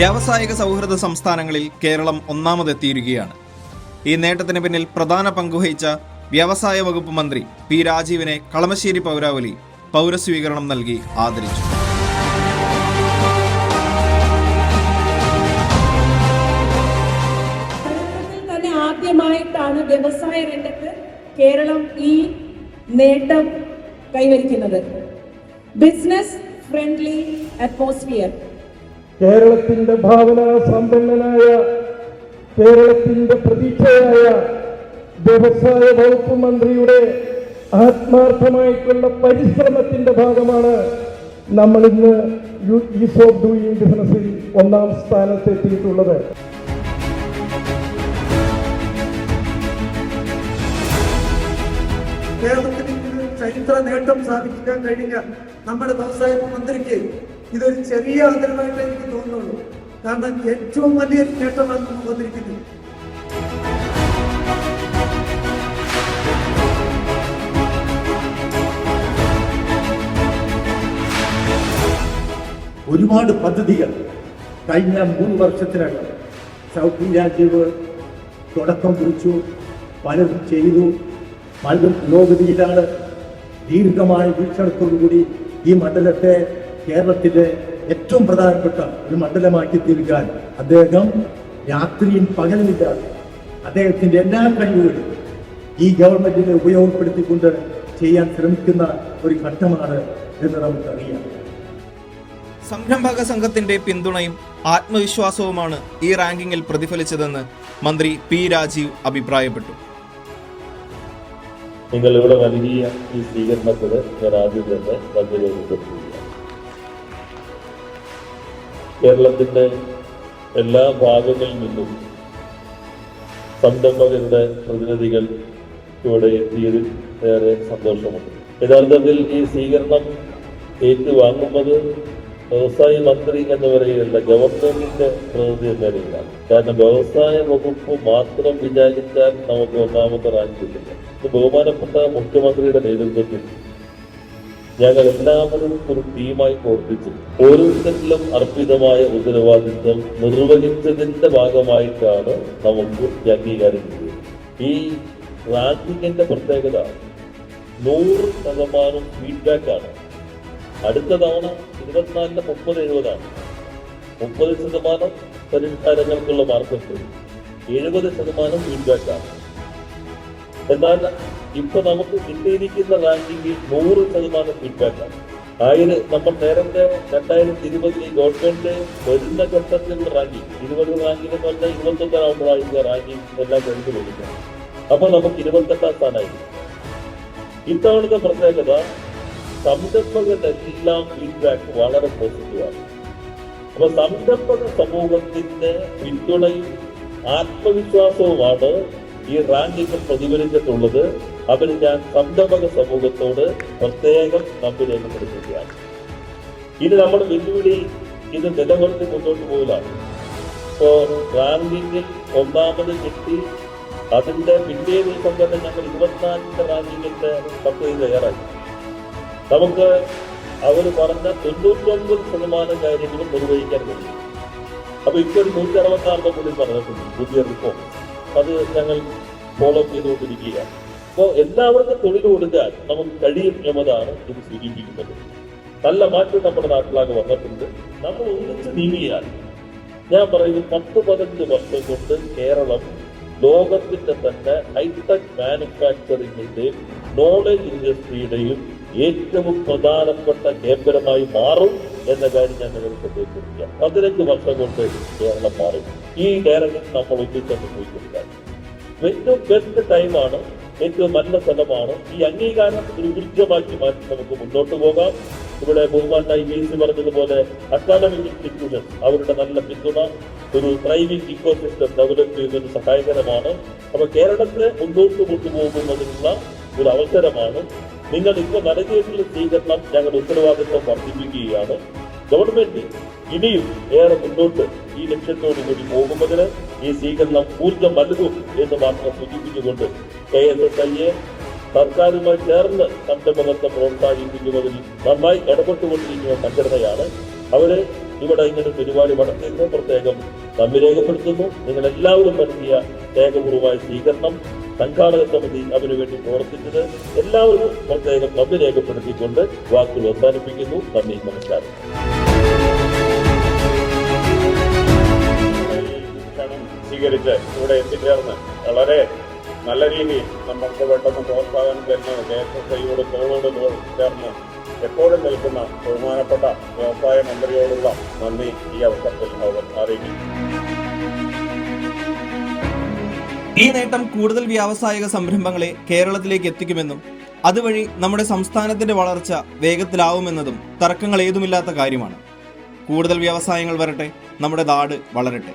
വ്യാവസായിക സൗഹൃദ സംസ്ഥാനങ്ങളിൽ കേരളം ഒന്നാമതെത്തിയിരിക്കുകയാണ്. ഈ നേട്ടത്തിന് പിന്നിൽ പ്രധാന പങ്കുവഹിച്ച വ്യവസായ വകുപ്പ് മന്ത്രി പി രാജീവിനെ കളമശ്ശേരി പൗരാവലി പൗരസ്വീകരണം നൽകി ആദരിച്ചു. തന്നെ ആദ്യമായിട്ടാണ് വ്യവസായ രംഗത്ത് കേരളം ഈ നേട്ടം കൈവരിക്കുന്നത്. ബിസിനസ് ഫ്രണ്ട്ലി അറ്റ്മോസ്ഫിയർ കേരളത്തിന്റെ ഭാവന സമ്പന്നനായ കേരളത്തിന്റെ പ്രതീക്ഷയായ വ്യവസായ വകുപ്പ് മന്ത്രിയുടെ ആത്മാർത്ഥമായിട്ടുള്ള പരിശ്രമത്തിന്റെ ഭാഗമാണ് നമ്മൾ ഇന്ന് ഈസ് ഓഫ് ഡൂയിങ് ബിസിനസ്സിൽ ഒന്നാം സ്ഥാനത്ത് എത്തിയിട്ടുള്ളത് കേരളത്തിന് ചരിത്ര നേട്ടം സാധിക്കാൻ കഴിഞ്ഞ നമ്മുടെ വ്യവസായ മന്ത്രിക്ക് ഇതൊരു ചെറിയ ആദരവായിട്ട് എനിക്ക് തോന്നുന്നുള്ളൂ. കാരണം ഏറ്റവും വലിയ നേട്ടമാണ് നമുക്ക് വന്നിരിക്കുന്നത്. ഒരുപാട് പദ്ധതികൾ കഴിഞ്ഞ മൂന്ന് വർഷത്തിനകം സൗത്ത് രാജീവ് തുടക്കം കുറിച്ചു പലതും ചെയ്തു. പലതും പുരോഗതിയിലാണ് ദീർഘമായ വീക്ഷണത്തോടുകൂടി ഈ മണ്ഡലത്തെ കേരളത്തിലെ ഏറ്റവും പ്രധാനപ്പെട്ട ഒരു മണ്ഡലമാക്കി തീരുവാൻ അദ്ദേഹം രാത്രിയും പകലുമില്ലാതെ അദ്ദേഹത്തിന്റെ എല്ലാ കഴിവുകളും ഈ ഗവൺമെന്റിനെ ഉപയോഗപ്പെടുത്തിക്കൊണ്ട് ചെയ്യാൻ ശ്രമിക്കുന്ന ഒരു ഘട്ടമാണ് എന്ന് നമുക്കറിയാം. സംരംഭക സംഘത്തിന്റെ പിന്തുണയും ആത്മവിശ്വാസവുമാണ് ഈ റാങ്കിങ്ങിൽ പ്രതിഫലിച്ചതെന്ന് മന്ത്രി പി രാജീവ് അഭിപ്രായപ്പെട്ടു. നിങ്ങൾ ഇവിടെ നൽകിയ ഈ സ്വീകരണത്തിന് ഞാൻ ആദ്യം തന്നെ നന്ദി രേഖപ്പെടുത്തുകയാണ് കേരളത്തിന്റെ എല്ലാ ഭാഗങ്ങളിൽ നിന്നും സംരംഭകരുടെ പ്രതിനിധികൾ ഇവിടെ എത്തിയതിൽ ഏറെ സന്തോഷമുണ്ട്. യഥാർത്ഥത്തിൽ ഈ സ്വീകരണം ഏറ്റുവാങ്ങുന്നത് വ്യവസായ മന്ത്രി എന്ന് പറയുന്ന ഗവൺമെന്റിന്റെ പ്രതിനിധി എന്ന നിലയിലാണ്. കാരണം വ്യവസായ വകുപ്പ് മാത്രം വിചാരിച്ചാൽ നമുക്ക് ഒന്നാമത്തെ റാങ്ക് കിട്ടില്ല. ബഹുമാനപ്പെട്ട മുഖ്യമന്ത്രിയുടെ നേതൃത്വത്തിൽ ഞങ്ങൾ എല്ലാവരും ഒരു ടീമായി പ്രവർത്തിച്ചു. ഓരോരുത്തരിലും അർപ്പിതമായ ഉത്തരവാദിത്വം നിർവഹിച്ചതിന്റെ ഭാഗമായിട്ടാണ് നമുക്ക് ഈ അംഗീകാരം ഈ റാങ്കിങ്ങിന്റെ പ്രത്യേകത നൂറ് ശതമാനം ഫീഡ്ബാക്ക് ആണ്. അടുത്ത തവണ ഇരുപത്തിനാലിന് മുപ്പത് എഴുപതാണ്. മുപ്പത് ശതമാനം പരിഷ്കാരങ്ങൾക്കുള്ള മാർക്കുണ്ട്. എഴുപത് ശതമാനം ഫീഡ്ബാക്ക് ആണ്. എന്നാൽ ഇപ്പൊ നമുക്ക് കിട്ടിയിരിക്കുന്ന റാങ്കിങ്ങിൽ നൂറ് ശതമാനം ഫീഡ്ബാക്ക് ആണ്. ആയിരം നമ്മൾ നേരത്തെ രണ്ടായിരത്തി ഇരുപതിൽ ഗവൺമെന്റ് വരുന്ന ഘട്ടത്തിലുള്ള റാങ്കിങ് ഇരുപത് റാങ്കിങ് എന്ന് പറഞ്ഞാൽ ഇരുപത്തൊന്നാകുമ്പോഴായിരിക്കും റാങ്കിങ് എല്ലാം കഴിഞ്ഞു കൊടുക്കുന്നത് അപ്പൊ നമുക്ക് ഇരുപത്തെട്ടാം സ്ഥാനമായിരിക്കും. ഇത്തവണത്തെ പ്രത്യേകത സംരംഭകന്റെ എല്ലാം ഫീഡ്ബാക്ക് വളരെ പോസിറ്റീവാണ് അപ്പൊ സംരംഭക സമൂഹത്തിന്റെ പിന്തുണയും ആത്മവിശ്വാസവുമാണ് ഈ റാങ്കിങ്ങിൽ പ്രതിഫലിച്ചിട്ടുള്ളത്. അതിന് ഞാൻ സംരംഭക സമൂഹത്തോട് പ്രത്യേകം നന്ദി രേഖപ്പെടുത്തുകയാണ്. ഇനി നമ്മൾ വെല്ലുവിളി ഇത് നിലനിർത്തി മുന്നോട്ട് പോകലാണ് ഇപ്പോ റാങ്കിങ്ങിൽ ഒന്നാമത് കിട്ടി. അതിന്റെ പിറ്റേ ദിവസം തന്നെ ഞങ്ങൾ ഇരുപത്തിനാലിന്റെ റാങ്കിങ്ങിന്റെ പദ്ധതി തയ്യാറാക്കി നമുക്ക് അവർ പറഞ്ഞ തൊണ്ണൂറ്റൊമ്പത് ശതമാനം കാര്യങ്ങളും നിർവഹിക്കാൻ കഴിയും. അപ്പൊ ഇപ്പോൾ നൂറ്റി അറുപത്തി ആറിന്റെ കൂടി പറഞ്ഞിട്ടുണ്ട് പുതിയ റിപ്പോർട്ട് അത് ഞങ്ങൾ ഫോളോ ചെയ്തുകൊണ്ടിരിക്കുകയാണ്. അപ്പോൾ എല്ലാവർക്കും തൊഴിൽ കൊടുക്കാൻ നമുക്ക് കഴിയും എന്നതാണ് ഇത് സൂചിപ്പിക്കുന്നത്. നല്ല മാറ്റം നമ്മുടെ നാട്ടിലാകെ വന്നിട്ടുണ്ട്. നമ്മൾ ഒന്നിച്ച് നീങ്ങിയാൽ ഞാൻ പറയുന്നു പത്ത് പതിനഞ്ച് വർഷം കൊണ്ട് കേരളം ലോകത്തിന്റെ തന്നെ ഹൈടെക് മാനുഫാക്ചറിംഗിന്റെയും നോളജ് ഇൻഡസ്ട്രിയുടെയും ഏറ്റവും പ്രധാനപ്പെട്ട കേന്ദ്രമായി മാറും എന്ന കാര്യം ഞാൻ നിങ്ങൾക്ക് ശ്രദ്ധിച്ചിരിക്കാം പതിനഞ്ച് വർഷം കൊണ്ട് കേരളം മാറും. ഈ ഡയറക്ഷൻ നമ്മൾ ഒന്നിച്ചു പോയിട്ടുണ്ട് ഏറ്റവും ബെസ്റ്റ് ടൈമാണ് ഏറ്റവും നല്ല സ്ഥലമാണ്. ഈ അംഗീകാരം ഒരു ഊർജമാക്കി മാറ്റി നമുക്ക് മുന്നോട്ട് പോകാം. ഇവിടെ ബഹുമാനായി സി പറഞ്ഞതുപോലെ അക്കാദമിക് ഇൻസ്റ്റിറ്റ്യൂഷൻ അവരുടെ നല്ല പിന്തുണ ഒരു ഡ്രൈവിംഗ് ഇക്കോ സിസ്റ്റം ഡെവലപ്പ് ചെയ്യുന്നതിന് സഹായകരമാണ്. അപ്പൊ കേരളത്തെ മുന്നോട്ട് കൊണ്ടുപോകുന്നതിനുള്ള ഒരു അവസരമാണ്. നിങ്ങൾ ഇപ്പോൾ നൽകിയിട്ടുള്ള സ്വീകരണം ഞങ്ങളുടെ ഉത്തരവാദിത്വം വർദ്ധിപ്പിക്കുകയാണ്. ഗവൺമെന്റ് ഇനിയും ഏറെ മുന്നോട്ട് ഈ ലക്ഷ്യത്തോടു കൂടി പോകുന്നതിന് ഈ സ്വീകരണം ഊർജം നൽകും എന്ന് മാത്രം സൂചിപ്പിച്ചുകൊണ്ട് കെ എസ് എസ് ഐയെ സർക്കാരുമായി ചേർന്ന് സംരംഭകത്തെ പ്രോത്സാഹിപ്പിക്കുന്നതിൽ നന്നായി ഇടപെട്ടുകൊണ്ടിരിക്കുന്ന സംഘടനയാണ്. അവർ ഇവിടെ ഇങ്ങനെ പരിപാടി നടത്തിയതിന് പ്രത്യേകം നന്ദി രേഖപ്പെടുത്തുന്നു. നിങ്ങൾ എല്ലാവരും നൽകിയ സ്നേഹപൂർവമായ സ്വീകരണം സംഘാടക സമിതി അതിനുവേണ്ടി പ്രവർത്തിച്ചത് എല്ലാവർക്കും പ്രത്യേകം നന്ദി രേഖപ്പെടുത്തിക്കൊണ്ട് വാക്കുകൾ അവസാനിപ്പിക്കുന്നു. നന്ദി നമസ്കാരം. സ്വീകരിച്ച് ഇവിടെ എത്തിച്ചേർന്ന് വളരെ നല്ല രീതിയിൽ നമ്മൾക്ക് പെട്ടെന്ന് പ്രോത്സാഹനം തരുന്ന ഐയോട് തോളോട് തോൾ ചേർന്ന് എപ്പോഴും നിൽക്കുന്ന ബഹുമാനപ്പെട്ട വ്യവസായ മന്ത്രിയോടുള്ള നന്ദി ഈ അവസരത്തിൽ അവർ ഈ നേട്ടം കൂടുതൽ വ്യാവസായിക സംരംഭങ്ങളെ കേരളത്തിലേക്ക് എത്തിക്കുമെന്നും അതുവഴി നമ്മുടെ സംസ്ഥാനത്തിന്റെ വളർച്ച വേഗത്തിലാവുമെന്നതും തർക്കങ്ങൾ ഏതുമില്ലാത്ത കാര്യമാണ്. കൂടുതൽ വ്യവസായങ്ങൾ വരട്ടെ നമ്മുടെ നാട് വളരട്ടെ.